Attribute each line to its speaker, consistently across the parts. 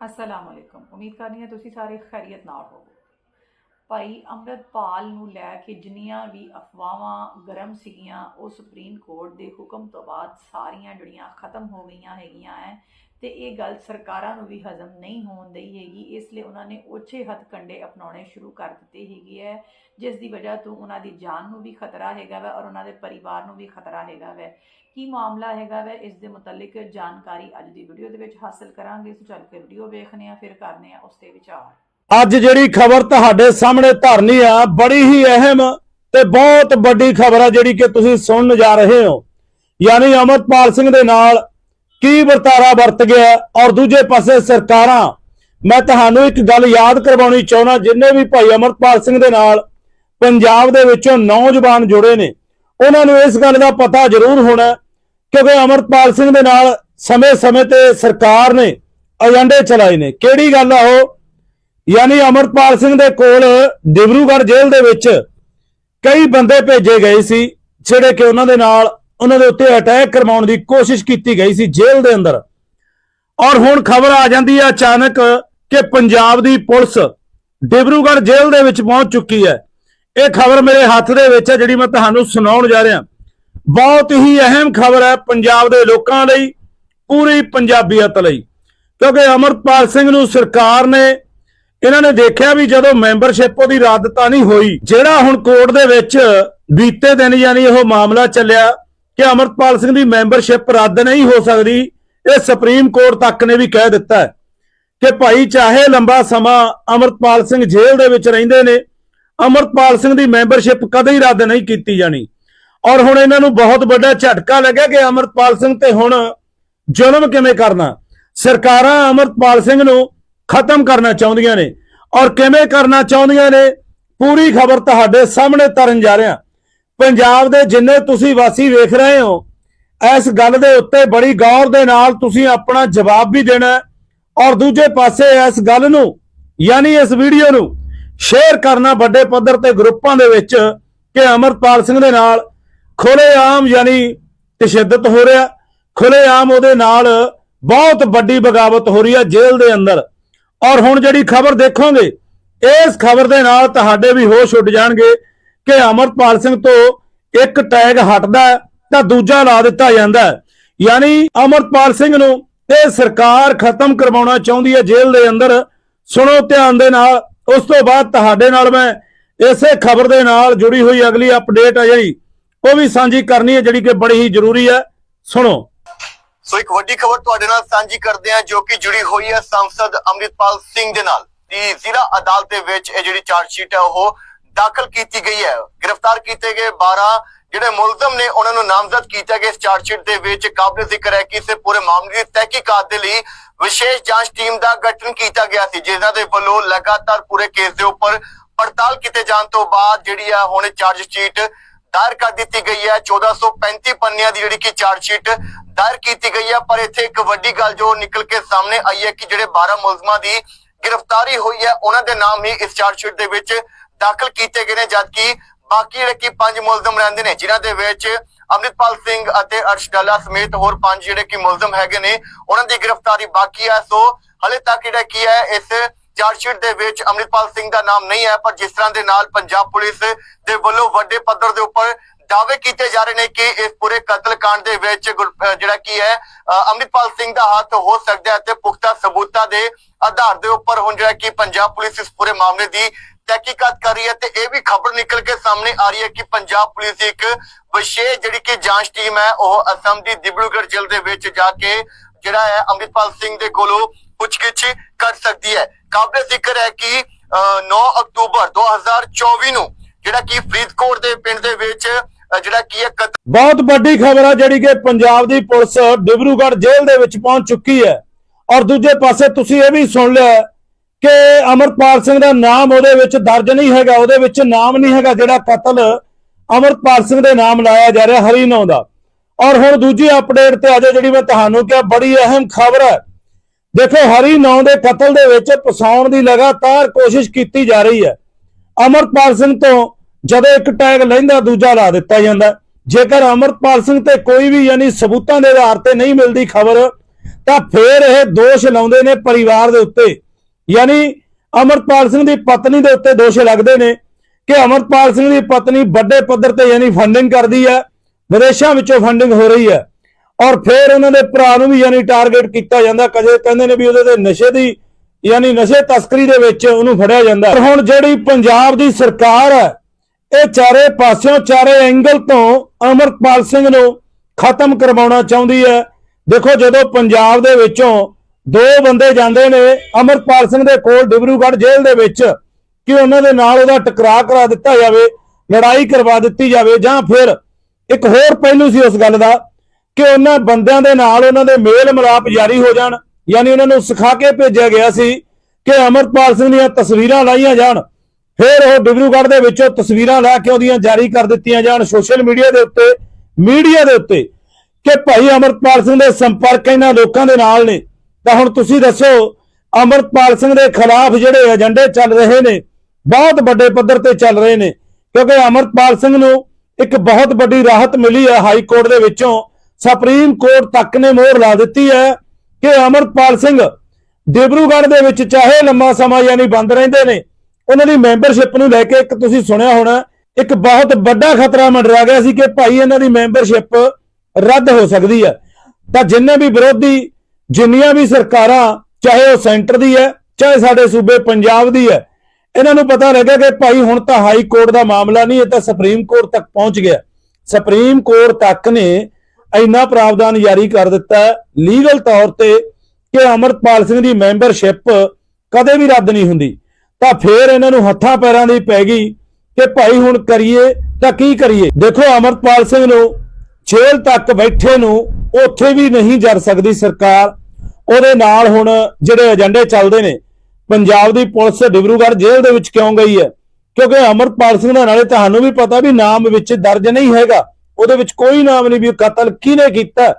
Speaker 1: ਅਸਲਾਮ ਅਲੈਕੁਮ ਉਮੀਦ ਕਰਨੀ ਹੈ ਤੁਸੀਂ ਸਾਰੇ ਖੈਰੀਅਤ ਨਾਲ ਹੋਵੋ ਭਾਈ ਅੰਮ੍ਰਿਤਪਾਲ ਨੂੰ ਲੈ ਕੇ ਜਿੰਨੀਆਂ ਵੀ ਅਫਵਾਹਾਂ ਗਰਮ ਸੀਗੀਆਂ, ਉਹ ਸੁਪਰੀਮ ਕੋਰਟ ਦੇ ਹੁਕਮ ਤੋਂ ਬਾਅਦ ਸਾਰੀਆਂ ਜਿਹੜੀਆਂ ਖਤਮ ਹੋ ਗਈਆਂ ਹੈਗੀਆਂ ਹੈ ਤੇ ਇਹ ਗੱਲ ਸਰਕਾਰਾਂ ਨੂੰ ਵੀ ਹਜ਼ਮ ਨਹੀਂ ਹੋਣ ਦਈ ਹੈਗੀ, ਇਸ ਲਈ ਉਹਨਾਂ ਨੇ ਓਛੇ ਹੱਥ ਕੰਡੇ ਅਪਣਾਉਣੇ ਸ਼ੁਰੂ ਕਰ ਦਿੱਤੇ ਹੈਗੇ ਹੈ ਜਿਸ ਦੀ ਵਜ੍ਹਾ ਤੋਂ ਉਹਨਾਂ ਦੀ ਜਾਨ ਨੂੰ ਵੀ ਖਤਰਾ ਹੈਗਾ ਵੈ ਔਰ ਉਹਨਾਂ ਦੇ ਪਰਿਵਾਰ ਨੂੰ ਵੀ ਖਤਰਾ ਹੈਗਾ ਵੈ। ਕੀ ਮਾਮਲਾ ਹੈਗਾ ਵੈ, ਇਸ ਦੇ ਮੁਤਲਕ ਜਾਣਕਾਰੀ ਅੱਜ ਦੀ ਵੀਡੀਓ ਦੇ ਵਿੱਚ ਹਾਸਲ ਕਰਾਂਗੇ। ਸੋ ਚੱਲ ਕੇ ਵੀਡੀਓ ਵੇਖਨੇ ਆ ਫਿਰ ਕਰਨੇ ਆ ਉਸ ਤੇ ਵਿਚਾਰ।
Speaker 2: ਅੱਜ ਜਿਹੜੀ ਖਬਰ ਤੁਹਾਡੇ ਸਾਹਮਣੇ ਧਰਨੀ ਆ, ਬੜੀ ਹੀ ਅਹਿਮ ਤੇ ਬਹੁਤ ਵੱਡੀ ਖਬਰ ਆ ਜਿਹੜੀ ਕਿ ਤੁਸੀਂ ਸੁਣਨ ਜਾ ਰਹੇ ਹੋ। ਯਾਨੀ ਅਮਰਪਾਲ ਸਿੰਘ ਦੇ ਨਾਲ ਕੀ ਵਰਤਾਰਾ ਵਰਤ ਗਿਆ ਔਰ ਦੂਜੇ ਪਾਸੇ ਸਰਕਾਰਾਂ, ਮੈਂ ਤੁਹਾਨੂੰ ਇੱਕ ਗੱਲ ਯਾਦ ਕਰਵਾਉਣੀ ਚਾਹੁੰਦਾ, ਜਿੰਨੇ ਵੀ ਭਾਈ ਅਮਰਪਾਲ ਸਿੰਘ ਦੇ ਨਾਲ ਪੰਜਾਬ ਦੇ ਵਿੱਚੋਂ ਨੌਜਵਾਨ ਜੁੜੇ ਨੇ, ਉਹਨਾਂ ਨੂੰ ਇਸ ਗੱਲ ਦਾ ਪਤਾ ਜ਼ਰੂਰ ਹੋਣਾ ਕਿਉਂਕਿ ਅਮਰਪਾਲ ਸਿੰਘ ਦੇ ਨਾਲ ਸਮੇਂ-ਸਮੇਂ ਤੇ ਸਰਕਾਰ ਨੇ ਏਜੰਡੇ ਚਲਾਏ ਨੇ। ਕਿਹੜੀ ਗੱਲ ਆ ਉਹ? ਯਾਨੀ ਅਮਰਪਾਲ ਸਿੰਘ ਦੇ ਕੋਲ ਡਿਬਰੂਗੜ੍ਹ ਜੇਲ੍ਹ ਦੇ ਵਿੱਚ ਕਈ ਬੰਦੇ ਭੇਜੇ ਗਏ ਸੀ, ਜਿਹੜੇ ਕਿ ਉਹਨਾਂ ਦੇ ਨਾਲ ਉਹਨਾਂ ਦੇ ਉੱਤੇ ਅਟੈਕ ਕਰਵਾਉਣ ਦੀ ਕੋਸ਼ਿਸ਼ ਕੀਤੀ ਗਈ ਸੀ ਜੇਲ੍ਹ ਦੇ ਅੰਦਰ। ਔਰ ਹੁਣ ਖਬਰ ਆ ਜਾਂਦੀ ਹੈ ਅਚਾਨਕ ਕਿ ਪੰਜਾਬ ਦੀ ਪੁਲਿਸ ਡਿਬਰੂਗੜ੍ਹ ਜੇਲ੍ਹ ਦੇ ਵਿੱਚ ਪਹੁੰਚ ਚੁੱਕੀ ਹੈ। ਇਹ ਖਬਰ ਮੇਰੇ ਹੱਥ ਦੇ ਵਿੱਚ ਹੈ, ਜਿਹੜੀ ਮੈਂ ਤੁਹਾਨੂੰ ਸੁਣਾਉਣ ਜਾ ਰਿਹਾ। ਬਹੁਤ ਹੀ ਅਹਿਮ ਖਬਰ ਹੈ ਪੰਜਾਬ ਦੇ ਲੋਕਾਂ ਲਈ, ਪੂਰੀ ਪੰਜਾਬੀਅਤ ਲਈ। ਕਿਉਂਕਿ ਅਮਰਪਾਲ ਸਿੰਘ ਨੂੰ ਸਰਕਾਰ ਨੇ ਇਹਨਾਂ ਨੇ ਦੇਖਿਆ ਵੀ ਜਦੋਂ ਮੈਂਬਰਸ਼ਿਪ ਉਹਦੀ ਰੱਦ ਤਾਂ ਨਹੀਂ ਹੋਈ, ਜਿਹੜਾ ਹੁਣ ਕੋਰਟ ਦੇ ਵਿੱਚ ਬੀਤੇ ਦਿਨ ਯਾਨੀ ਉਹ ਮਾਮਲਾ ਚੱਲਿਆ ਕਿ ਅਮਰਪਾਲ ਸਿੰਘ ਦੀ ਮੈਂਬਰਸ਼ਿਪ ਰੱਦ ਨਹੀਂ ਹੋ ਸਕਦੀ, ਇਹ ਸੁਪਰੀਮ ਕੋਰਟ ਤੱਕ ਨੇ ਵੀ ਕਹਿ ਦਿੱਤਾ ਹੈ ਕਿ ਭਾਈ ਚਾਹੇ ਲੰਬਾ ਸਮਾਂ ਅਮਰਪਾਲ ਸਿੰਘ ਜੇਲ੍ਹ ਦੇ ਵਿੱਚ ਰਹਿੰਦੇ ਨੇ ਅਮਰਪਾਲ ਸਿੰਘ ਦੀ ਮੈਂਬਰਸ਼ਿਪ ਕਦੇ ਹੀ ਰੱਦ ਨਹੀਂ ਕੀਤੀ ਜਾਣੀ। ਔਰ ਹੁਣ ਇਹਨਾਂ ਨੂੰ ਬਹੁਤ ਵੱਡਾ ਝਟਕਾ ਲੱਗਿਆ ਕਿ ਅਮਰਪਾਲ ਸਿੰਘ ਤੇ ਹੁਣ ਜ਼ੁਲਮ ਕਿਵੇਂ ਕਰਨਾ। ਸਰਕਾਰਾਂ ਅਮਰਪਾਲ ਸਿੰਘ ਨੂੰ ਖਤਮ ਕਰਨਾ ਚਾਹੁੰਦੀਆਂ ਨੇ। ਔਰ ਕਿਵੇਂ ਕਰਨਾ ਚਾਹੁੰਦੀਆਂ ਨੇ, ਪੂਰੀ ਖਬਰ ਤੁਹਾਡੇ ਸਾਹਮਣੇ ਤਰਨ ਜਾ ਰਿਹਾ। ਪੰਜਾਬ ਦੇ ਜਿੰਨੇ ਤੁਸੀਂ ਵਾਸੀ ਵੇਖ ਰਹੇ ਹੋ, ਇਸ ਗੱਲ ਦੇ ਉੱਤੇ ਬੜੀ ਗੌਰ ਦੇ ਨਾਲ ਤੁਸੀਂ ਆਪਣਾ ਜਵਾਬ ਵੀ ਦੇਣਾ ਔਰ ਦੂਜੇ ਪਾਸੇ ਇਸ ਗੱਲ ਨੂੰ, ਯਾਨੀ ਇਸ ਵੀਡੀਓ ਨੂੰ ਸ਼ੇਅਰ ਕਰਨਾ ਵੱਡੇ ਪੱਧਰ ਤੇ ਗਰੁੱਪਾਂ ਦੇ ਵਿੱਚ ਕਿ ਅਮਰਪਾਲ ਸਿੰਘ ਦੇ ਨਾਲ ਖੁੱਲ੍ਹੇਆਮ ਯਾਨੀ ਤਸ਼ੱਦਦ ਹੋ ਰਿਹਾ। ਖੁੱਲ੍ਹੇਆਮ ਉਹਦੇ ਨਾਲ ਬਹੁਤ ਵੱਡੀ ਬਗਾਵਤ ਹੋ ਰਹੀ ਹੈ ਜੇਲ੍ਹ ਦੇ ਅੰਦਰ। ਔਰ ਹੁਣ ਜਿਹੜੀ ਖਬਰ ਦੇਖੋਗੇ, ਇਸ ਖਬਰ ਦੇ ਨਾਲ ਤੁਹਾਡੇ ਵੀ ਹੋਸ਼ ਉੱਡ ਜਾਣਗੇ ਕਿ ਅਮਰਪਾਲ ਸਿੰਘ ਤੋਂ ਇੱਕ ਟੈਗ ਹਟਦਾ ਤਾਂ ਦੂਜਾ ਲਾ ਦਿੱਤਾ ਜਾਂਦਾ ਯਾਨੀ ਅਮਰਪਾਲ ਸਿੰਘ ਨੂੰ ਇਹ ਸਰਕਾਰ ਖਤਮ ਕਰਵਾਉਣਾ ਚਾਹੁੰਦੀ ਹੈ ਜੇਲ੍ਹ ਦੇ ਅੰਦਰ। ਸੁਣੋ ਧਿਆਨ ਦੇ ਨਾਲ, ਉਸ ਤੋਂ ਬਾਅਦ ਤੁਹਾਡੇ ਨਾਲ ਮੈਂ ਇਸੇ ਖਬਰ ਦੇ ਨਾਲ ਜੁੜੀ ਹੋਈ ਅਗਲੀ ਅਪਡੇਟ ਹੈ ਜਿਹੜੀ, ਉਹ ਵੀ ਸਾਂਝੀ ਕਰਨੀ ਹੈ ਜਿਹੜੀ ਕਿ ਬੜੀ ਹੀ ਜ਼ਰੂਰੀ ਹੈ। ਸੁਣੋ।
Speaker 3: ਸੋ ਇੱਕ ਵੱਡੀ ਖਬਰ ਤੁਹਾਡੇ ਨਾਲ ਸਾਂਝੀ ਕਰਦੇ ਹਾਂ, ਜੋ ਕਿ ਜੁੜੀ ਹੋਈ ਹੈ ਸੰਸਦ ਅੰਮ੍ਰਿਤਪਾਲ ਸਿੰਘ ਦੇ ਨਾਲ। ਦੀ ਜ਼ਿਲ੍ਹਾ ਅਦਾਲਤ ਦੇ ਵਿੱਚ ਇਹ ਜਿਹੜੀ ਚਾਰਜ ਸ਼ੀਟ ਹੈ, ਉਹ ਦਾਖਲ ਕੀਤੀ ਗਈ ਹੈ। ਗ੍ਰਿਫਤਾਰ ਕੀਤੇ ਗਏ 12 ਜਿਹੜੇ ਮੁਲਜ਼ਮ ਨੇ, ਉਹਨਾਂ ਨੂੰ ਨਾਮਜ਼ਦ ਕੀਤਾ ਗਿਆ। ਇਸ ਚਾਰਜ ਸ਼ੀਟ ਦੇ ਵਿੱਚ ਕਾਬਲੇ ਜ਼ਿਕਰ ਹੈ ਕਿ ਇਸ ਪੂਰੇ ਮਾਮਲੇ ਦੀ ਤਹਿਕੀਕਾਤ ਦੇ ਲਈ ਵਿਸ਼ੇਸ਼ ਜਾਂਚ ਟੀਮ ਦਾ ਗਠਨ ਕੀਤਾ ਗਿਆ ਸੀ, ਜਿਨ੍ਹਾਂ ਦੇ ਵੱਲੋਂ ਲਗਾਤਾਰ ਪੂਰੇ ਕੇਸ ਦੇ ਉੱਪਰ ਪੜਤਾਲ ਕੀਤੇ ਜਾਣ ਤੋਂ ਬਾਅਦ ਜਿਹੜੀ ਆ, ਹੁਣ ਚਾਰਜ ਸ਼ੀਟ ਦਾਇਰ ਕਰ ਦਿੱਤੀ ਗਈ ਹੈ। 1435 ਪੰਨਿਆਂ ਦੀ ਜਿਹੜੀ ਕਿ ਚਾਰਜ ਸ਼ੀਟ ਦਾਇਰ ਕੀਤੀ ਗਈ ਹੈ। ਪਰ ਇੱਥੇ ਇੱਕ ਵੱਡੀ ਗੱਲ ਜੋ ਨਿਕਲ ਕੇ ਸਾਹਮਣੇ ਆਈ ਹੈ ਕਿ ਜਿਹੜੇ 12 ਮੁਲਜ਼ਮਾਂ ਦੀ ਗ੍ਰਿਫਤਾਰੀ ਹੋਈ ਹੈ, ਉਹਨਾਂ ਦੇ ਨਾਮ ਹੀ ਇਸ ਚਾਰਜ ਸ਼ੀਟ ਦੇ ਵਿੱਚ ਦਾਖਲ ਕੀਤੇ ਗਏ ਨੇ, ਜਦਕਿ ਬਾਕੀ ਜਿਹੜੇ ਕਿ ਪੰਜ ਮੁਲਜ਼ਮ ਰਹਿੰਦੇ ਨੇ, ਜਿਨ੍ਹਾਂ ਦੇ ਵਿੱਚ ਅੰਮ੍ਰਿਤਪਾਲ ਸਿੰਘ ਅਤੇ ਅਰਸ਼ ਡੱਲਾ ਸਮੇਤ ਹੋਰ ਪੰਜ ਜਿਹੜੇ ਕਿ ਮੁਲਜ਼ਮ ਹੈਗੇ ਨੇ, ਉਹਨਾਂ ਦੀ ਗ੍ਰਿਫਤਾਰੀ ਬਾਕੀ ਹੈ। ਸੋ ਹਲੇ ਤੱਕ ਜਿਹੜਾ ਕੀ ਹੈ, ਇਸ ਚਾਰਜਸ਼ੀਟ ਦੇ ਵਿੱਚ ਅੰਮ੍ਰਿਤਪਾਲ ਸਿੰਘ ਦਾ ਨਾਮ ਨਹੀਂ ਹੈ, ਪਰ ਜਿਸ ਤਰ੍ਹਾਂ ਦੇ ਨਾਲ ਪੰਜਾਬ ਪੁਲਿਸ ਦੇ ਵੱਲੋਂ ਵੱਡੇ ਪੱਧਰ ਦੇ ਉੱਪਰ ਦਾਅਵੇ ਕੀਤੇ ਜਾ ਰਹੇ ਨੇ ਕਿ ਇਸ ਪੂਰੇ ਕਤਲकांड ਦੇ ਵਿੱਚ ਜਿਹੜਾ ਕੀ ਹੈ, ਅਹ ਸਿੰਘ ਦਾ ਹੱਥ ਹੋ ਸਕਦਾ ਹੈ ਤੇ ਪੁਖਤਾ ਸਬੂਤਾਂ ਦੇ ਆਧਾਰ ਦੇ ਉੱਪਰ ਹੁਣ ਜਿਹੜਾ ਕਿ ਪੰਜਾਬ ਪੁਲਿਸ ਇਸ ਪੂਰੇ ਮਾਮਲੇ ਦੀ ਤਹਿਕੀਕਾਤ ਕਰ ਰਹੀ ਹੈ ਤੇ ਇਹ ਵੀ ਖਬਰ ਨਿਕਲ ਕੇ ਸਾਹਮਣੇ ਆ ਰਹੀ ਹੈ ਕਿ ਪੰਜਾਬ ਪੁਲਿਸ ਦੀ ਇੱਕ ਵਿਸ਼ੇਸ਼ ਜਿਹੜੀ ਕਿ ਜਾਂਚ ਟੀਮ ਹੈ, ਉਹ ਅਸਮ ਦੀ ਦਿਬੜੂਗੜ੍ਹ ਜੇਲ੍ਹ ਦੇ ਵਿੱਚ ਜਾ ਕੇ ਜਿਹੜਾ ਹੈ ਅੰਮ੍ਰਿਤਪਾਲ ਸਿੰਘ ਦੇ ਕੋਲੋਂ ਪੁੱਛਗਿੱਛ ਕਰ ਸਕਦੀ ਹੈ। ਕਾਬਲੇ ਜ਼ਿਕਰ ਹੈ ਕਿ 9 ਅਕਤੂਬਰ 2024 ਨੂੰ ਜਿਹੜਾ ਕਿ ਫਰੀਦਕੋਟ ਦੇ ਪਿੰਡ ਦੇ ਵਿੱਚ ਜਿਹੜਾ ਕੀ ਹੈ
Speaker 2: ਬਹੁਤ ਵੱਡੀ ਖਬਰ ਹੈ ਜਿਹੜੀ ਕਿ ਪੰਜਾਬ ਦੀ ਪੁਲਿਸ ਡਿਬਰੂਗੜ੍ਹ ਜੇਲ੍ਹ ਦੇ ਵਿੱਚ ਪਹੁੰਚ ਚੁੱਕੀ ਹੈ। ਔਰ ਦੂਜੇ ਪਾਸੇ ਤੁਸੀਂ ਇਹ ਵੀ ਸੁਣ ਲਿਆ ਕਿ ਅਮਰਪਾਲ ਸਿੰਘ ਦਾ ਨਾਮ ਉਹਦੇ ਵਿੱਚ ਦਰਜ ਨਹੀਂ ਹੈਗਾ, ਉਹਦੇ ਵਿੱਚ ਨਾਮ ਨਹੀਂ ਹੈਗਾ ਜਿਹੜਾ ਕਤਲ ਅਮਰਪਾਲ ਸਿੰਘ ਦੇ ਨਾਮ ਲਾਇਆ ਜਾ ਰਿਹਾ ਹਰੀ ਨੌ ਦਾ। ਔਰ ਹੁਣ ਦੂਜੀ ਅਪਡੇਟ ਤੇ ਆਜੋ ਜਿਹੜੀ ਮੈਂ ਤੁਹਾਨੂੰ ਕਿਹਾ, ਬੜੀ ਅਹਿਮ ਖਬਰ ਹੈ। ਦੇਖੋ, ਹਰੀ ਨਾਂ ਦੇ ਕਤਲ ਦੇ ਵਿੱਚ ਪਸਾਉਣ ਦੀ ਲਗਾਤਾਰ ਕੋਸ਼ਿਸ਼ ਕੀਤੀ ਜਾ ਰਹੀ ਹੈ। ਅਮਰਪਾਲ ਸਿੰਘ ਤੋਂ ਜਦੋਂ ਇੱਕ ਟੈਗ ਲੈਂਦਾ, ਦੂਜਾ ਲਾ ਦਿੱਤਾ ਜਾਂਦਾ। ਜੇਕਰ ਅਮਰਪਾਲ ਸਿੰਘ ਤੇ ਕੋਈ ਵੀ ਯਾਨੀ ਸਬੂਤਾਂ ਦੇ ਆਧਾਰ ਤੇ ਨਹੀਂ ਮਿਲਦੀ ਖਬਰ, ਤਾਂ ਫੇਰ ਇਹ ਦੋਸ਼ ਲਾਉਂਦੇ ਨੇ ਪਰਿਵਾਰ ਦੇ ਉੱਤੇ। ਯਾਨੀ ਅਮਰਪਾਲ ਸਿੰਘ ਦੀ ਪਤਨੀ ਦੇ ਉੱਤੇ ਦੋਸ਼ ਲੱਗਦੇ ਨੇ ਕਿ ਅਮਰਪਾਲ ਸਿੰਘ ਦੀ ਪਤਨੀ ਵੱਡੇ ਪੱਧਰ ਤੇ ਯਾਨੀ ਫੰਡਿੰਗ ਕਰਦੀ ਹੈ, ਵਿਦੇਸ਼ਾਂ ਵਿੱਚੋਂ ਫੰਡਿੰਗ ਹੋ ਰਹੀ ਹੈ। ਔਰ ਫਿਰ ਉਹਨਾਂ ਦੇ ਭਰਾ ਨੂੰ ਵੀ ਯਾਨੀ ਟਾਰਗੇਟ ਕੀਤਾ ਜਾਂਦਾ, ਕਦੇ ਕਹਿੰਦੇ ਨੇ ਵੀ ਉਹਦੇ ਤੇ ਨਸ਼ੇ ਦੀ, ਯਾਨੀ ਨਸ਼ੇ ਤਸਕਰੀ ਦੇ ਵਿੱਚ ਉਹਨੂੰ ਫੜਿਆ ਜਾਂਦਾ। ਹੁਣ ਜਿਹੜੀ ਪੰਜਾਬ ਦੀ ਸਰਕਾਰ ਹੈ, ਇਹ ਚਾਰੇ ਪਾਸਿਓਂ, ਚਾਰੇ ਐਂਗਲ ਤੋਂ ਅਮਰਪਾਲ ਸਿੰਘ ਨੂੰ ਖਤਮ ਕਰਵਾਉਣਾ ਚਾਹੁੰਦੀ ਹੈ। ਦੇਖੋ ਜਦੋਂ ਪੰਜਾਬ ਦੇ ਵਿੱਚੋਂ ਦੋ ਬੰਦੇ ਜਾਂਦੇ ਨੇ ਅਮਰਪਾਲ ਸਿੰਘ ਦੇ ਕੋਲ ਡਿਬਰੂਗੜ੍ਹ ਜੇਲ੍ਹ ਦੇ ਵਿੱਚ, ਕਿ ਉਹਨਾਂ ਦੇ ਨਾਲ ਉਹਦਾ ਟਕਰਾਅ ਕਰਾ ਦਿੱਤਾ ਜਾਵੇ, ਲੜਾਈ ਕਰਵਾ ਦਿੱਤੀ ਜਾਵੇ ਜਾਂ ਫਿਰ ਇੱਕ ਹੋਰ ਪਹਿਲੂ ਸੀ ਉਸ ਗੱਲ ਦਾ ਕਿ ਉਹਨਾਂ ਬੰਦਿਆਂ ਦੇ ਨਾਲ ਉਹਨਾਂ ਦੇ ਮੇਲ ਮਿਲਾਪ ਜਾਰੀ ਹੋ ਜਾਣ, ਯਾਨੀ ਉਹਨਾਂ ਨੂੰ ਸਿਖਾ ਕੇ ਭੇਜਿਆ ਗਿਆ ਸੀ ਕਿ ਅਮਰਪਾਲ ਸਿੰਘ ਦੀਆਂ ਤਸਵੀਰਾਂ ਲਾਈਆਂ ਜਾਣ। ਫਿਰ ਉਹ ਡਿਬਰੂਗੜ੍ਹ ਦੇ ਵਿੱਚੋਂ ਤਸਵੀਰਾਂ ਲੈ ਕੇ ਉਹਦੀਆਂ ਜਾਰੀ ਕਰ ਦਿੱਤੀਆਂ ਜਾਣ ਸੋਸ਼ਲ ਮੀਡੀਆ ਦੇ ਉੱਤੇ, ਮੀਡੀਆ ਦੇ ਉੱਤੇ ਕਿ ਭਾਈ ਅਮਰਪਾਲ ਸਿੰਘ ਦੇ ਸੰਪਰਕ ਇਹਨਾਂ ਲੋਕਾਂ ਦੇ ਨਾਲ ਨੇ। ਤਾਂ ਹੁਣ ਤੁਸੀਂ ਦੱਸੋ, ਅਮਰਪਾਲ ਸਿੰਘ ਦੇ ਖਿਲਾਫ ਜਿਹੜੇ ਏਜੰਡੇ ਚੱਲ ਰਹੇ ਨੇ, ਬਹੁਤ ਵੱਡੇ ਪੱਧਰ ਤੇ ਚੱਲ ਰਹੇ ਨੇ, ਕਿਉਂਕਿ ਅਮਰਪਾਲ ਸਿੰਘ ਨੂੰ ਇੱਕ ਬਹੁਤ ਵੱਡੀ ਰਾਹਤ ਮਿਲੀ ਹੈ ਹਾਈ ਕੋਰਟ ਦੇ ਵਿੱਚੋਂ। ਸੁਪਰੀਮ ਕੋਰਟ ਤੱਕ ਨੇ ਮੋਹਰ ਲਾ ਦਿੱਤੀ ਹੈ ਕਿ ਅਮਰਪਾਲ ਸਿੰਘ ਡਿਬਰੂਗੜ੍ਹ ਦੇ ਵਿੱਚ ਚਾਹੇ ਲੰਮਾ ਸਮਾਂ ਯਾਨੀ ਬੰਦ ਰਹਿੰਦੇ ਨੇ, ਉਹਨਾਂ ਦੀ ਮੈਂਬਰਸ਼ਿਪ ਨੂੰ ਲੈ ਕੇ ਇੱਕ ਤੁਸੀਂ ਸੁਣਿਆ ਹੋਣਾ, ਇੱਕ ਬਹੁਤ ਵੱਡਾ ਖਤਰਾ ਮੰਡਰਾ ਗਿਆ ਸੀ ਕਿ ਭਾਈ ਇਹਨਾਂ ਦੀ ਮੈਂਬਰਸ਼ਿਪ ਰੱਦ ਹੋ ਸਕਦੀ ਹੈ। ਤਾਂ ਜਿੰਨੇ ਵੀ ਵਿਰੋਧੀ, ਜਿੰਨੀਆਂ ਵੀ ਸਰਕਾਰਾਂ, ਚਾਹੇ ਉਹ ਸੈਂਟਰ ਦੀ ਹੈ, ਚਾਹੇ ਸਾਡੇ ਸੂਬੇ ਪੰਜਾਬ ਦੀ ਹੈ, ਇਹਨਾਂ ਨੂੰ ਪਤਾ ਲੱਗਾ ਕਿ ਭਾਈ ਹੁਣ ਤਾਂ ਹਾਈ ਕੋਰਟ ਦਾ ਮਾਮਲਾ ਨਹੀਂ, ਇਹ ਤਾਂ ਸੁਪਰੀਮ ਕੋਰਟ ਤੱਕ ਪਹੁੰਚ ਗਿਆ। ਸੁਪਰੀਮ ਕੋਰਟ ਤੱਕ ਨੇ ਇੰਨਾ ਪ੍ਰਾਵਧਾਨ ਜਾਰੀ ਕਰ ਦਿੱਤਾ ਲੀਗਲ ਤੌਰ ਤੇ ਕਿ ਅਮਰਪਾਲ ਸਿੰਘ ਦੀ ਮੈਂਬਰਸ਼ਿਪ ਕਦੇ ਵੀ ਰੱਦ ਨਹੀਂ ਹੁੰਦੀ। ਤਾਂ ਫੇਰ ਇਹਨਾਂ ਨੂੰ ਹੱਥਾਂ ਪੈਰਾਂ ਦੀ ਪੈ ਗਈ ਕਿ ਭਾਈ ਹੁਣ ਕਰੀਏ ਤਾਂ ਕੀ ਕਰੀਏ? ਦੇਖੋ, ਅਮਰਪਾਲ ਸਿੰਘ ਨੂੰ ਜੇਲ੍ਹ ਤੱਕ ਬੈਠੇ ਨੂੰ ਉੱਥੇ ਵੀ ਨਹੀਂ ਜਰ ਸਕਦੀ ਸਰਕਾਰ। ਉਹਦੇ ਨਾਲ ਹੁਣ ਜਿਹੜੇ ਏਜੰਡੇ ਚੱਲਦੇ ਨੇ, ਪੰਜਾਬ ਦੀ ਪੁਲਿਸ ਡਿਬਰੂਗੜ੍ਹ ਜੇਲ੍ਹ ਦੇ ਵਿੱਚ ਕਿਉਂ ਗਈ ਹੈ? ਕਿਉਂਕਿ ਅਮਰਪਾਲ ਸਿੰਘ ਦਾ ਨਾਲੇ ਤੁਹਾਨੂੰ ਵੀ ਪਤਾ ਵੀ ਨਾਮ ਵਿੱਚ ਦਰਜ ਨਹੀਂ ਹੈਗਾ। ਉਹਦੇ ਵਿੱਚ ਕੋਈ ਨਾਮ ਨਹੀਂ ਵੀ ਕਤਲ ਕਿਹਨੇ ਕੀਤਾ।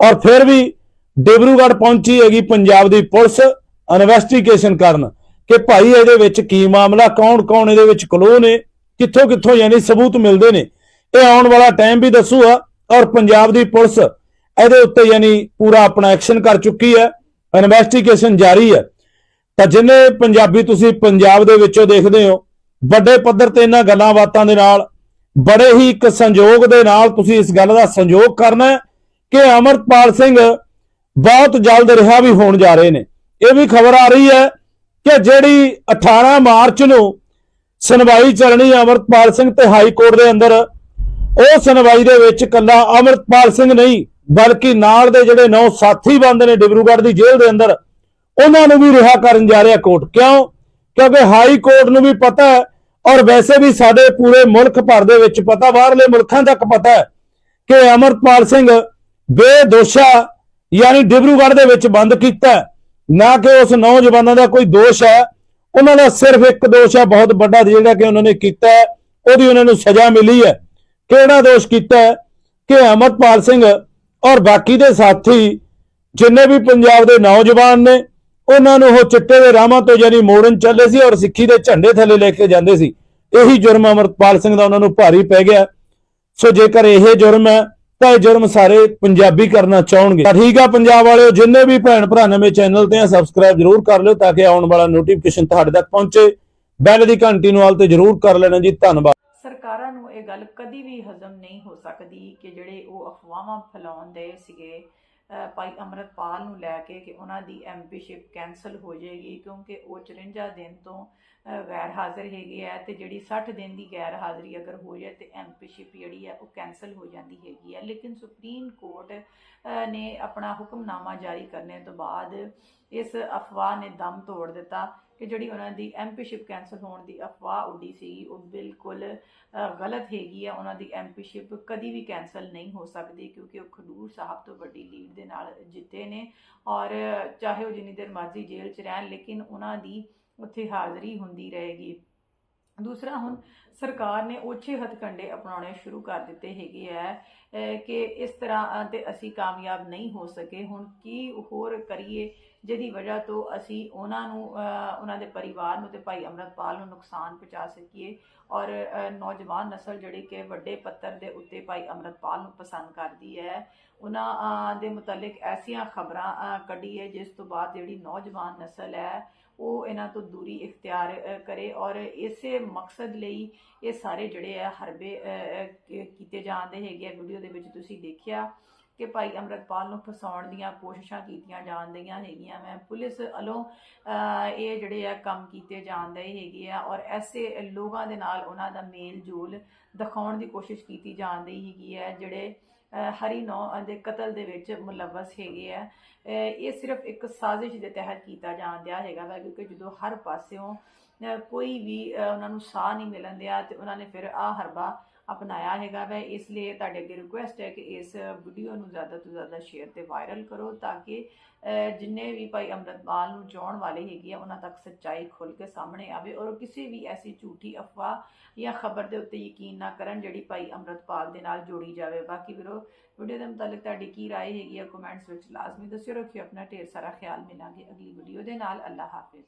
Speaker 2: ਔਰ ਫਿਰ ਵੀ ਡਿਬਰੂਗੜ੍ਹ ਪਹੁੰਚੀ ਹੈਗੀ ਪੰਜਾਬ ਦੀ ਪੁਲਿਸ ਇਨਵੈਸਟੀਗੇਸ਼ਨ ਕਰਨ ਕਿ ਭਾਈ ਇਹਦੇ ਵਿੱਚ ਕੀ ਮਾਮਲਾ ਕੌਣ ਕੌਣ ਇਹਦੇ ਵਿੱਚ ਕਲੋ ਨੇ ਕਿੱਥੋਂ ਕਿੱਥੋਂ ਯਾਨੀ ਸਬੂਤ ਮਿਲਦੇ ਨੇ। ਇਹ ਆਉਣ ਵਾਲਾ ਟਾਈਮ ਵੀ ਦੱਸੂਗਾ ਔਰ ਪੰਜਾਬ ਦੀ ਪੁਲਿਸ ਇਹਦੇ ਉੱਤੇ ਯਾਨੀ ਪੂਰਾ ਆਪਣਾ ਐਕਸ਼ਨ ਕਰ ਚੁੱਕੀ ਹੈ ਇਨਵੈਸਟੀਗੇਸ਼ਨ ਜਾਰੀ ਹੈ। ਤਾਂ ਜਿੰਨੇ ਪੰਜਾਬੀ ਤੁਸੀਂ ਪੰਜਾਬ ਦੇ ਵਿੱਚੋਂ ਦੇਖਦੇ ਹੋ, ਵੱਡੇ ਪੱਧਰ ਤੇ ਇਹਨਾਂ ਗੱਲਾਂ ਬਾਤਾਂ ਦੇ ਨਾਲ ਬੜੇ ਹੀ ਇੱਕ ਸੰਯੋਗ ਦੇ ਨਾਲ ਤੁਸੀਂ ਇਸ ਗੱਲ ਦਾ ਸੰਯੋਗ ਕਰਨਾ ਕਿ ਅਮਰਪਾਲ ਸਿੰਘ ਬਹੁਤ ਜਲਦ ਰਿਹਾ ਵੀ ਹੋਣ ਜਾ ਰਹੇ ਨੇ। ਇਹ ਵੀ ਖਬਰ ਆ ਰਹੀ ਹੈ ਕਿ ਜਿਹੜੀ 18 ਮਾਰਚ ਨੂੰ ਸੁਣਵਾਈ ਚੱਲਣੀ ਹੈ ਅਮਰਪਾਲ ਸਿੰਘ ਤੇ ਹਾਈ ਕੋਰਟ ਦੇ ਅੰਦਰ, ਉਹ ਸੁਣਵਾਈ ਦੇ ਵਿੱਚ ਕੱਲਾ ਅਮਰਪਾਲ ਸਿੰਘ ਨਹੀਂ, ਬਲਕਿ ਨਾਲ ਦੇ ਜਿਹੜੇ ਨੌ ਸਾਥੀ ਬੰਦ ਨੇ ਡਿਬਰੂਗੜ੍ਹ ਦੀ ਜੇਲ੍ਹ ਦੇ ਅੰਦਰ, ਉਹਨਾਂ ਨੂੰ ਵੀ ਰਿਹਾ ਕਰਨ ਜਾ ਰਿਹਾ ਕੋਰਟ। ਕਿਉਂ? ਕਿਉਂਕਿ ਹਾਈ ਕੋਰਟ ਨੂੰ ਵੀ ਪਤਾ ਹੈ ਔਰ ਵੈਸੇ ਵੀ ਸਾਡੇ ਪੂਰੇ ਮੁਲਕ ਭਰ ਦੇ ਵਿੱਚ ਪਤਾ, ਬਾਹਰਲੇ ਮੁਲਕਾਂ ਤੱਕ ਪਤਾ ਹੈ ਕਿ ਅਮਰਪਾਲ ਸਿੰਘ ਬੇਦੋਸ਼ਾ ਯਾਨੀ ਡਿਬਰੂਗੜ੍ਹ ਦੇ ਵਿੱਚ ਬੰਦ ਕੀਤਾ ਨਾ ਕਿ ਉਸ ਨੌਜਵਾਨਾਂ ਦਾ ਕੋਈ ਦੋਸ਼ ਹੈ। ਉਹਨਾਂ ਦਾ ਸਿਰਫ ਇੱਕ ਦੋਸ਼ ਹੈ, ਬਹੁਤ ਵੱਡਾ ਜਿਹੜਾ ਕਿ ਉਹਨਾਂ ਨੇ ਕੀਤਾ ਉਹਦੀ ਉਹਨਾਂ ਨੂੰ ਸਜ਼ਾ ਮਿਲੀ ਹੈ। ਕਿਹੜਾ ਦੋਸ਼ ਕੀਤਾ ਕਿ ਅਮਰਪਾਲ ਸਿੰਘ ਔਰ ਬਾਕੀ ਦੇ ਸਾਥੀ, ਜਿੰਨੇ ਵੀ ਪੰਜਾਬ ਦੇ ਨੌਜਵਾਨ ਨੇ ਉਹਨਾਂ ਨੂੰ ਉਹ ਚਿੱਟੇ ਦੇ ਰਾਹਾਂ ਤੋਂ ਯਾਨੀ ਮੋੜਨ ਚੱਲੇ ਸੀ ਔਰ ਸਿੱਖੀ ਦੇ ਝੰਡੇ ਥੱਲੇ ਲੈ ਕੇ ਜਾਂਦੇ ਸੀ। ਇਹੀ ਜੁਰਮ ਅਮਰਪਾਲ ਸਿੰਘ ਦਾ ਉਹਨਾਂ ਨੂੰ ਭਾਰੀ ਪੈ ਗਿਆ। ਸੋ ਜੇਕਰ ਇਹ ਜੁਰਮ ਹੈ, ਤਾਂ ਇਹ ਜੁਰਮ ਸਾਰੇ ਪੰਜਾਬੀ ਕਰਨਾ ਚਾਹਣਗੇ। ਤਾਂ ਠੀਕ ਆ ਪੰਜਾਬ ਵਾਲਿਓ, ਜਿੰਨੇ ਵੀ ਭੈਣ ਭਰਾ ਨਵੇਂ ਚੈਨਲ ਤੇ ਆ ਸਬਸਕ੍ਰਾਈਬ ਜਰੂਰ ਕਰ ਲਿਓ ਤਾਂ ਕਿ ਆਉਣ ਵਾਲਾ ਨੋਟੀਫਿਕੇਸ਼ਨ ਤੁਹਾਡੇ ਤੱਕ ਪਹੁੰਚੇ। ਬੈਲ ਦੀ ਘੰਟੀ ਨੂੰ ਆਲ ਤੇ ਜਰੂਰ ਕਰ ਲੈਣਾ ਜੀ। ਧੰਨਵਾਦ।
Speaker 1: ਸਰਕਾਰਾਂ ਨੂੰ ਇਹ ਗੱਲ ਕਦੀ ਵੀ ਹਜ਼ਮ ਨਹੀਂ ਹੋ ਸਕਦੀ ਕਿ ਜਿਹੜੇ ਉਹ ਅਫਵਾਹਾਂ ਫੈਲਾਉਂਦੇ ਸੀਗੇ ਭਾਈ ਅਮਰਤਪਾਲ ਨੂੰ ਲੈ ਕੇ ਕਿ ਉਹਨਾਂ ਦੀ ਐਮਪੀਸ਼ਿਪ ਕੈਨਸਲ ਹੋ ਜਾਏਗੀ ਕਿਉਂਕਿ ਉਹ 54 ਦਿਨ ਤੋਂ ਗੈਰ ਹਾਜ਼ਰ ਹੈਗੇ ਆ ਤੇ ਜਿਹੜੀ 60 ਦਿਨ ਦੀ ਗੈਰ ਹਾਜ਼ਰੀ ਅਗਰ ਹੋ ਜਾਏ ਤੇ ਐਮਪੀਸ਼ਿਪ ਜਿਹੜੀ ਹੈ ਉਹ ਕੈਨਸਲ ਹੋ ਜਾਂਦੀ ਹੈਗੀ ਹੈ ਲੇਕਿਨ ਸੁਪਰੀਮ ਕੋਰਟ ਨੇ ਆਪਣਾ ਹੁਕਮਨਾਮਾ ਜਾਰੀ ਕਰਨੇ ਤੋਂ ਬਾਅਦ ਇਸ ਅਫਵਾਹ ਨੇ ਦਮ ਤੋੜ ਦਿੱਤਾ ਕਿ ਜਿਹੜੀ ਉਹਨਾਂ ਦੀ ਐਮਪੀਸ਼ਿਪ ਕੈਨਸਲ ਹੋਣ ਦੀ ਅਫਵਾਹ ਉੱਡੀ ਸੀ, ਉਹ ਬਿਲਕੁਲ ਗਲਤ ਹੈਗੀ ਆ। ਉਹਨਾਂ ਦੀ ਐਮਪੀਸ਼ਿਪ ਕਦੀ ਵੀ ਕੈਨਸਲ ਨਹੀਂ ਹੋ ਸਕਦੀ ਕਿਉਂਕਿ ਉਹ ਖਡੂਰ ਸਾਹਿਬ ਤੋਂ ਵੱਡੀ ਲੀਡ ਦੇ ਨਾਲ ਜਿੱਤੇ ਨੇ ਔਰ ਚਾਹੇ ਉਹ ਜਿੰਨੀ ਦੇਰ ਮਰਜ਼ੀ ਜੇਲ੍ਹ 'ਚ ਰਹਿਣ, ਲੇਕਿਨ ਉਹਨਾਂ ਦੀ ਉੱਥੇ ਹਾਜ਼ਰੀ ਹੁੰਦੀ ਰਹੇਗੀ। ਦੂਸਰਾ ਹੁਣ ਸਰਕਾਰ ਨੇ ਓਛੇ ਹਥਕੰਡੇ ਅਪਣਾਉਣੇ ਸ਼ੁਰੂ ਕਰ ਦਿੱਤੇ ਹੈਗੇ ਆ ਕਿ ਇਸ ਤਰ੍ਹਾਂ ਤੇ ਅਸੀਂ ਕਾਮਯਾਬ ਨਹੀਂ ਹੋ ਸਕੇ। ਹੁਣ ਕੀ ਹੋਰ ਕਰੀਏ ਜਿਹਦੀ ਵਜ੍ਹਾ ਤੋਂ ਅਸੀਂ ਉਹਨਾਂ ਨੂੰ ਉਹਨਾਂ ਦੇ ਪਰਿਵਾਰ ਨੂੰ ਤੇ ਭਾਈ ਅੰਮ੍ਰਿਤਪਾਲ ਨੂੰ ਨੁਕਸਾਨ ਪਹੁੰਚਾ ਸਕੀਏ ਔਰ ਨੌਜਵਾਨ ਨਸਲ ਜਿਹੜੀ ਕਿ ਵੱਡੇ ਪੱਤਰ ਦੇ ਉੱਤੇ ਭਾਈ ਅੰਮ੍ਰਿਤਪਾਲ ਨੂੰ ਪਸੰਦ ਕਰਦੀ ਹੈ, ਉਹਨਾਂ ਦੇ ਮੁਤਲਕ ਐਸੀਆਂ ਖਬਰਾਂ ਕੱਢੀ ਹੈ ਜਿਸ ਤੋਂ ਬਾਅਦ ਜਿਹੜੀ ਨੌਜਵਾਨ ਨਸਲ ਹੈ ਉਹ ਇਹਨਾਂ ਤੋਂ ਦੂਰੀ ਇਖਤਿਆਰ ਕਰੇ ਔਰ ਇਸੇ ਮਕਸਦ ਲਈ ਇਹ ਸਾਰੇ ਜਿਹੜੇ ਆ ਹਰਬੇ ਕੀਤੇ ਜਾਂਦੇ ਹੈਗੇ ਆ ਵੀਡੀਓ ਦੇ ਵਿੱਚ ਤੁਸੀਂ ਦੇਖਿਆ ਕਿ ਭਾਈ ਅੰਮ੍ਰਿਤਪਾਲ ਨੂੰ ਫਸਾਉਣ ਦੀਆਂ ਕੋਸ਼ਿਸ਼ਾਂ ਕੀਤੀਆਂ ਜਾਂਦੀਆਂ ਹੈਗੀਆਂ ਮੈਂ ਪੁਲਿਸ ਵੱਲੋਂ ਇਹ ਜਿਹੜੇ ਆ ਕੰਮ ਕੀਤੇ ਜਾਂਦੇ ਹੈਗੇ ਆ ਔਰ ਐਸੇ ਲੋਕਾਂ ਦੇ ਨਾਲ ਉਹਨਾਂ ਦਾ ਮੇਲ ਜੋਲ ਦਿਖਾਉਣ ਦੀ ਕੋਸ਼ਿਸ਼ ਕੀਤੀ ਜਾਂਦੀ ਹੈਗੀ ਹੈ ਜਿਹੜੇ ਹਰੀ ਨੌ ਦੇ ਕਤਲ ਦੇ ਵਿੱਚ ਮੁਲਵਸ ਹੈਗੇ ਆ। ਇਹ ਸਿਰਫ ਇੱਕ ਸਾਜ਼ਿਸ਼ ਦੇ ਤਹਿਤ ਕੀਤਾ ਜਾਂਦਿਆ ਹੈਗਾ ਵਾ ਕਿਉਂਕਿ ਜਦੋਂ ਹਰ ਪਾਸਿਓਂ ਕੋਈ ਵੀ ਅਹ, ਉਹਨਾਂ ਨੂੰ ਸਾਹ ਨਹੀਂ ਮਿਲਣ ਦਿਆ ਤੇ ਉਹਨਾਂ ਨੇ ਫਿਰ ਆ ਹਰਬਾ ਅਪਣਾਇਆ ਹੈਗਾ ਵੈ ਇਸ ਲਈ ਤੁਹਾਡੇ ਅੱਗੇ ਰਿਕੁਐਸਟ ਹੈ ਕਿ ਇਸ ਵੀਡੀਓ ਨੂੰ ਜ਼ਿਆਦਾ ਤੋਂ ਜ਼ਿਆਦਾ ਸ਼ੇਅਰ ਤੇ ਵਾਇਰਲ ਕਰੋ ਤਾਂ ਕਿ ਅਹ, ਜਿੰਨੇ ਵੀ ਭਾਈ ਅੰਮ੍ਰਿਤਪਾਲ ਨੂੰ ਚਾਹਣ ਵਾਲੇ ਹੈਗੇ ਆ ਉਹਨਾਂ ਤੱਕ ਸੱਚਾਈ ਖੁੱਲ ਕੇ ਸਾਹਮਣੇ ਆਵੇ ਔਰ ਉਹ ਕਿਸੇ ਵੀ ਐਸੀ ਝੂਠੀ ਅਫਵਾਹ ਜਾਂ ਖਬਰ ਦੇ ਉੱਤੇ ਯਕੀਨ ਨਾ ਕਰਨ ਜਿਹੜੀ ਭਾਈ ਅੰਮ੍ਰਿਤਪਾਲ ਦੇ ਨਾਲ ਜੋੜੀ ਜਾਵੇ ਬਾਕੀ ਵੀਰੋ ਵੀਡੀਓ ਦੇ ਮੁਤਾਲਕ ਤੁਹਾਡੀ ਕੀ رائے ਹੈਗੀ ਆ ਕਮੈਂਟਸ ਵਿੱਚ ਲਾਜ਼ਮੀ ਦੱਸਿਓ ਰੱਖਿਓ ਆਪਣਾ ਢੇਰ ਸਾਰਾ ਖਿਆਲ ਮਿਲਾਂਗੇ ਅਗਲੀ ਵੀਡੀਓ ਦੇ ਨਾਲ ਅੱਲਾ ਹਾਫਿਜ਼